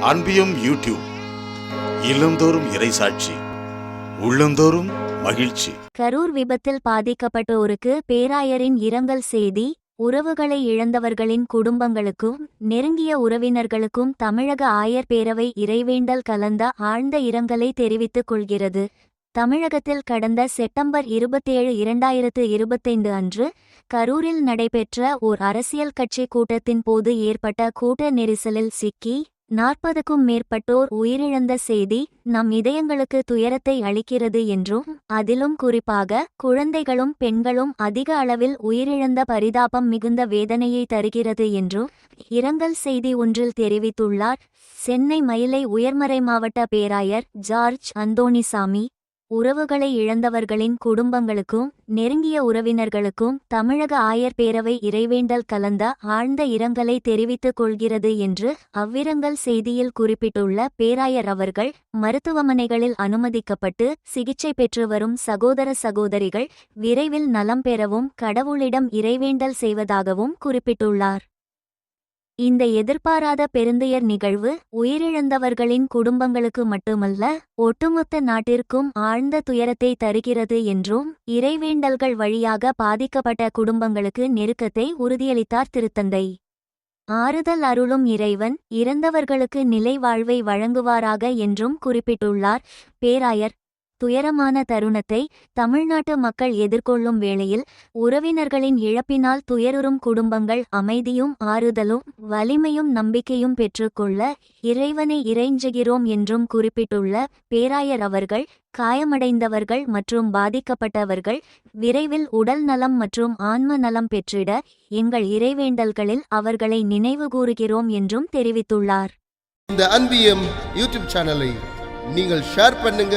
அன்பியும் YouTube இல்லந்தோறும் இறைசாட்சி உள்ளந்தோறும் மகிழ்ச்சி. கரூர் விபத்தில் பாதிக்கப்பட்டோருக்கு பேராயரின் இரங்கல் செய்தி உறவுகளை இழந்தவர்களின் குடும்பங்களுக்கும் நெருங்கிய உறவினர்களுக்கும் தமிழக ஆயர் பேரவை இறைவேண்டல் கலந்த ஆழ்ந்த இரங்கலை தெரிவித்துக் கொள்கிறது. தமிழகத்தில் கடந்த செப்டம்பர் இருபத்தேழு இரண்டாயிரத்து இருபத்தைந்து அன்று கரூரில் நடைபெற்ற ஓர் அரசியல் கட்சி கூட்டத்தின் போது ஏற்பட்ட கூட்ட நெரிசலில் சிக்கி நாற்பதுக்கும் மேற்பட்டோர் உயிரிழந்த செய்தி நம் இதயங்களுக்கு துயரத்தை அளிக்கிறது என்றும் அதிலும் குறிப்பாக குழந்தைகளும் பெண்களும் அதிக அளவில் உயிரிழந்த பரிதாபம் மிகுந்த வேதனையை தருகிறது என்றும் இரங்கல் செய்தி ஒன்றில் தெரிவித்துள்ளார். சென்னை மயிலை உயர்மறை மாவட்ட பேராயர் ஜார்ஜ் அந்தோணிசாமி உறவுகளை இழந்தவர்களின் குடும்பங்களுக்கும் நெருங்கிய உறவினர்களுக்கும் தமிழக ஆயர் பேரவை இறைவேண்டல் கலந்த ஆழ்ந்த இரங்கலை தெரிவித்துக் கொள்கிறது என்று அவ்விரங்கல் செய்தியில் குறிப்பிட்டுள்ள பேராயர் அவர்கள் மருத்துவமனைகளில் அனுமதிக்கப்பட்டு சிகிச்சை பெற்று வரும் சகோதர சகோதரிகள் விரைவில் நலம் பெறவும் கடவுளிடம் இறைவேண்டல் செய்வதாகவும் குறிப்பிட்டுள்ளார். இந்த எதிர்பாராத பெருந்துயர் நிகழ்வு உயிரிழந்தவர்களின் குடும்பங்களுக்கு மட்டுமல்ல ஒட்டுமொத்த நாட்டிற்கும் ஆழ்ந்த துயரத்தை தருகிறது என்றும் இறைவேண்டல்கள் வழியாக பாதிக்கப்பட்ட குடும்பங்களுக்கு நெருக்கத்தை உறுதியளித்தார் திருத்தந்தை. ஆறுதல் அருளும் இறைவன் இறந்தவர்களுக்கு நிலை வாழ்வை வழங்குவாராக என்றும் குறிப்பிட்டுள்ளார் பேராயர் துயரமான தருணத்தை தமிழ்நாட்டு மக்கள் எதிர்கொள்ளும் வேளையில் உறவினர்களின் இழப்பினால் துயருறும் குடும்பங்கள் அமைதியும் ஆறுதலும் வலிமையும் நம்பிக்கையும் பெற்றுக்கொள்ள இறைவனை இறைஞ்சுகிறோம் என்றும் குறிப்பிட்டுள்ள பேராயர் அவர்கள் காயமடைந்தவர்கள் மற்றும் பாதிக்கப்பட்டவர்கள் விரைவில் உடல் நலம் மற்றும் ஆன்ம நலம் பெற்றிட எங்கள் இறைவேண்டல்களில் அவர்களை நினைவுகூறுகிறோம் என்றும் தெரிவித்துள்ளார். இந்த அன்பியம் யூடியூப் சேனலை நீங்கள் ஷேர் பண்ணுங்க